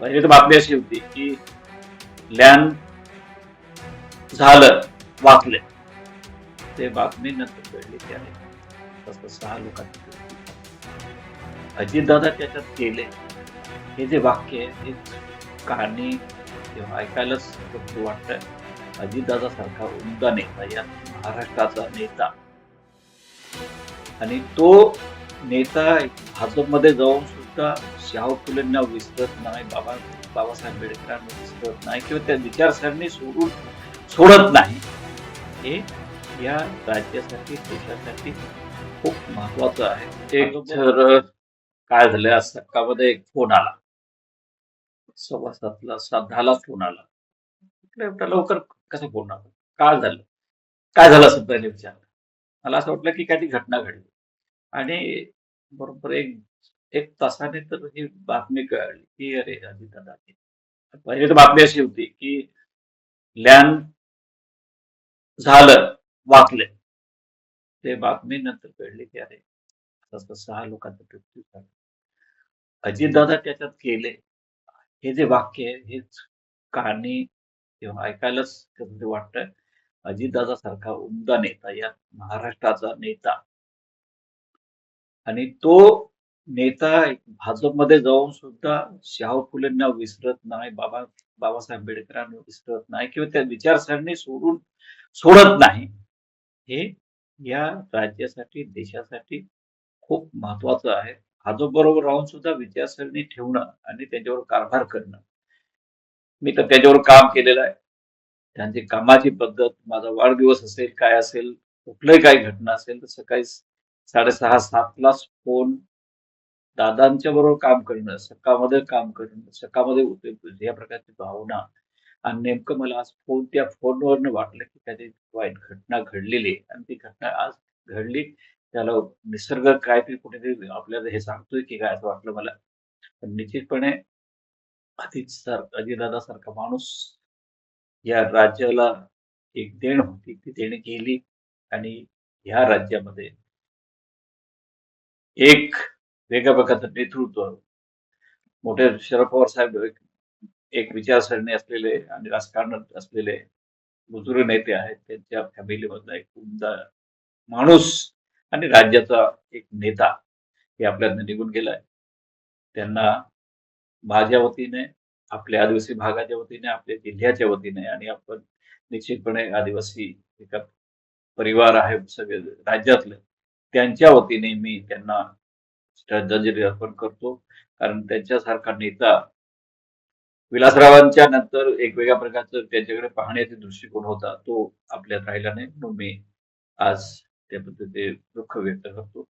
पहिली बातमी अशी होती की लॅन झालं वाचले ते बातमी नंतर कळली की अरे तसं सहा लोकांनी अजितदादा त्याच्यात केले. हे जे वाक्य आहे हे कहाणी किंवा ऐकायलाच कसं वाटतं अजितदादा सारखा उमदा नेता या महाराष्ट्राचा नेता. आणि तो नेता भाजपमध्ये जाऊन सुद्धा शाहू फुलेंना विसरत नाही बाबा बाबासाहेब आंबेडकरांना विसरत नाही किंवा त्या विचारसरणी सोडून सोडत नाही. हे या राज्यासाठी देशासाठी खूप महत्वाचं आहे. एक तर काय झालं आज सकाळमध्ये एक फोन आला. सव्वा सातला सात दहाला फोन आला. लवकर कसं फोन आला काय झालं? काय झालं असं पहिले विचारलं? मला असं वाटलं की काही घटना घडली. आणि बरोबर एक एक तासाने तर ही बातमी कळली की अरे अजितदादा पहिली तर बातमी अशी होती की लॅन झालं वाचले. ते बातमी नंतर कळली की अरे सहा लोकांचा मृत्यू झाला. अजितदादा त्याच्यात गेले. हे जे वाक्य आहे हेच कहाणी किंवा ऐकायलाच कसं वाटतं? अजितदादा सारखा उमदा नेता या महाराष्ट्राचा नेता. आणि तो नेता भाजपमध्ये जाऊन सुद्धा शाहू फुलेंना विसरत नाही बाबा बाबासाहेब आंबेडकरांना विसरत नाही किंवा त्या विचारसरणी सोडून सोडत नाही हे या राज्यासाठी देशासाठी खूप महत्वाचं आहे. भाजपबरोबर राहून सुद्धा विचारसरणी ठेवणं आणि त्याच्यावर कारभार करणं. मी तर त्याच्यावर काम केलेलं आहे. त्यांची कामाची पद्धत माझा वाढदिवस असेल काय असेल कुठलंही काही घटना असेल तर सकाळी साडेसहा सातलाच फोन दादांच्या बरोबर काम करणं सकामध्ये काम करणं सकामध्ये उठे- या प्रकारची भावना. आणि नेमकं मला आज फोन त्या फोनवरनं वाटलं की काहीतरी वाईट घटना घडलेली आहे. आणि ती घटना आज घडली. त्याला निसर्ग काहीतरी कुठेतरी आपल्याला हे सांगतोय की काय असं वाटलं मला. पण निश्चितपणे अजित सर अजितदादा सारखा माणूस या राज्याला एक देण होती. ती देण गेली आणि ह्या राज्यामध्ये एक वेगळ्या नेतृत्व मोठे शरद पवार साहेब एक- एक विचारसरणी असलेले आणि राजकारणात असलेले बुजुर्ग नेते आहेत. त्यांच्या फॅमिलीमधला एक उमदा माणूस आणि राज्याचा एक नेता हे आपल्यातनं निघून गेलाय. त्यांना माझ्या वतीने आपल्या आदिवासी भागाच्या वतीने आपल्या जिल्ह्याच्या वतीने आणि आपण निश्चितपणे आदिवासी एका परिवार आहे सगळे राज्यातले त्यांच्या वतीने मी त्यांना श्रद्धांजली अर्पण करतो. कारण त्यांच्यासारखा नेता विलासरावांच्या नंतर एक वेगळ्या प्रकारचं त्यांच्याकडे पाहण्याचा दृष्टिकोन होता तो आपल्यात राहिला नाही. म्हणून मी आज त्याबद्दल ते दुःख व्यक्त करतो.